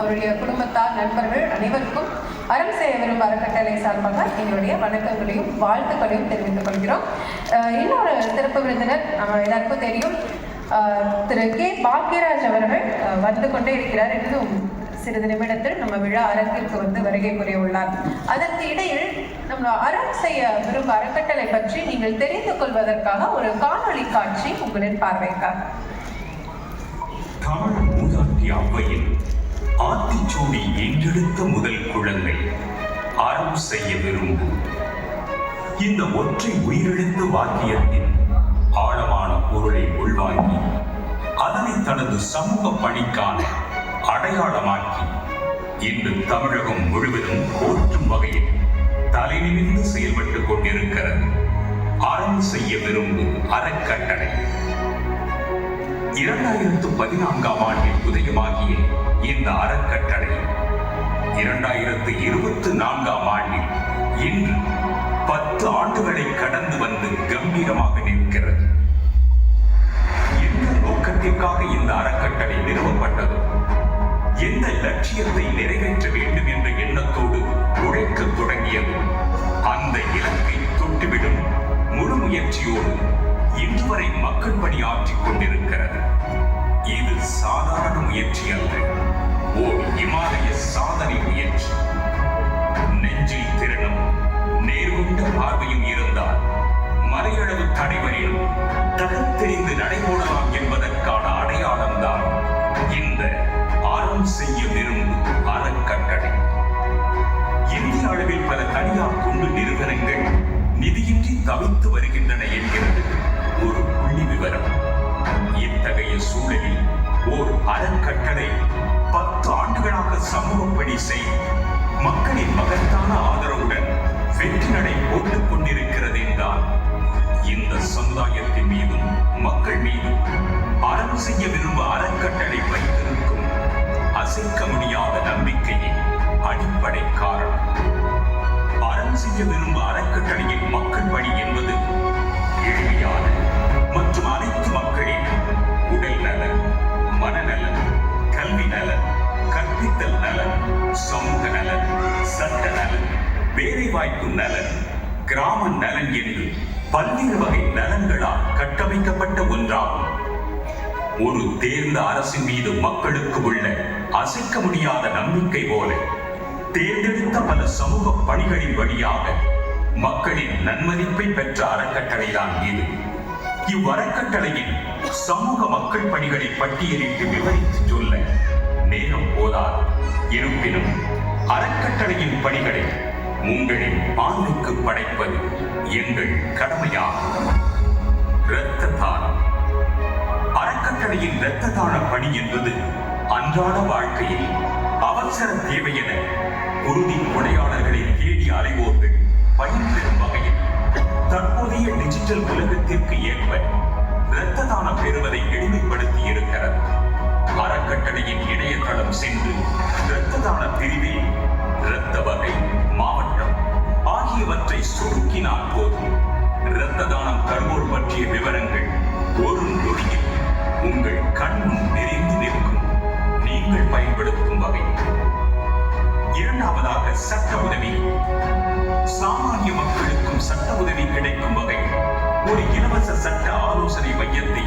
அவருடைய குடும்பத்தார் நண்பர்கள் அனைவருக்கும் அறம் செய்ய விரும்ப அறக்கட்டளை சார்பாக எங்களுடைய வணக்கங்களையும் வாழ்த்துக்களையும் தெரிவித்துக் கொள்கிறோம். இன்னொரு சிறப்பு விருந்தினர் நம்ம எல்லாருக்கும் தெரியும். திரு கே. பாக்யராஜ் அவர்கள் வந்து கொண்டே இருக்கிறார். இன்னும் சிறிது நிமிடத்தில் நம்ம விழா அரங்கிற்கு வந்து வருகை புரிய உள்ளார். அதற்கு இடையில் நம்ம அறம் செய்ய விரும்ப அறக்கட்டளை பற்றி நீங்கள் தெரிந்து கொள்வதற்காக ஒரு காணொளி காட்சி உங்களின் பார்வைக்காக. தமிழ் மூதாட்டி ஔவையின் ஆத்திச்சூடி என்றெடுத்த முதல் குழந்தை அறம் செய்ய விரும்பும் இந்த ஒற்றை உயிரெழுத்து வாக்கியத்தின் ஆழமான பொருளை உள்வாங்கி அதனை தனது சமூக பணிக்கான அடையாளமாக்கி இன்று தமிழகம் முழுவதும் போற்றும் வகையில் தலைநிமிர்ந்து செயல்பட்டுக் கொண்டிருக்கிறது. அறம் செய்ய விரும்பும் அறக்கட்டளை. இரண்டாயிரத்து பதினான்காம் ஆண்டில் உதயமாகிய இந்த அறக்கட்டளை இரண்டாயிரத்து இருபத்தி நான்காம் ஆண்டில் இன்று பத்து ஆண்டுகளை கடந்து வந்து கம்பீரமாக நிற்கிறது. எந்த நோக்கத்திற்காக இந்த அறக்கட்டளை நிறுவப்பட்டது? எந்த லட்சியத்தை நிறைவேற்ற வேண்டும் என்ற எண்ணத்தோடு உழைக்க தொடங்கியது? அந்த இலக்கை தொட்டுவிடும் முழு முயற்சியோடு இன்று வரை மக்கள் பணியாற்றிக் கொண்டிருக்கிறது. இது சாதாரண முயற்சி அல்ல. ஓர் இமாலய சாதனை முயற்சி. நெஞ்சில் திறனும் நேர்கொண்ட பார்வையும் இருந்தால் மலையளவு தடைவரிலும் தகத்தெறிந்து நடைபோடலாம் என்பதற்கான அடையாளம்தான் இந்த ஆரம் செய்ய விரும்பும் அறக்கட்டளை. இந்திய அளவில் பல தனியார் தொண்டு நிறுவனங்கள் நிதியின்றி தவித்து வருகின்றன என்கிறது. ஒரு புள்ளி விவரம் இத்தகைய சூழலில் ஓர் அறக்கட்டளை பத்து ஆண்டுகளாக சமூக பணி மக்களின் மகத்தான ஆதரவுடன் வெற்றி நடை போட்டுக் கொண்டிருக்கிறது என்றால் இந்த சமுதாயத்தின் மீதும் மக்கள் மீதும் அறம் செய்ய விரும்ப அறக்கட்டளை வைத்திருக்கும் அசைக்க முடியாத நம்பிக்கையின் அடிப்படை காரணம். அறம் செய்ய விரும்ப வேலைவாய்ப்பு நலன். கிராம நலன் என்று பல்வேறு வகை நலன்களால் கட்டமைக்கப்பட்ட ஒன்றாகும். ஒரு தேர்ந்த அரசின் மீது மக்களுக்கு உள்ள அசைக்க முடியாத நம்பிக்கை போல தேர்ந்தெடுத்த பல சமூக பணிகளின் வழியாக மக்களின் நன்மதிப்பை பெற்ற அறக்கட்டளைதான் இது. இவ்வறக்கட்டளையின் சமூக மக்கள் பணிகளை பட்டியலிட்டு விவரித்து சொல்ல நேரம் போதாது. இருப்பினும் அறக்கட்டளையின் பணிகளை உங்களின் ஆண்டுக்கு படைப்பது எங்கள் கடமையாகும். இரத்த தானம் அறக்கட்டளையின் இரத்த தான பணி என்பது அன்றாட வாழ்க்கையில் அவசர தேவை என உறுதி கொடையாளர்களை தேடி அலைவோர்கள் பயன்பெறும் வகையில் தற்போதைய டிஜிட்டல் உலகத்திற்கு ஏற்ப இரத்த தானம் பெறுவதை எளிமைப்படுத்தி இருக்கிறது. அறக்கட்டளையின் இணையதளம் சென்று இரத்த தான பிரிவில் இரண்டாவதாக சட்ட உதவி. சாமானிய மக்களுக்கும் சட்ட உதவி கிடைக்கும் வகை ஒரு இலவச சட்ட ஆலோசனை மையத்தை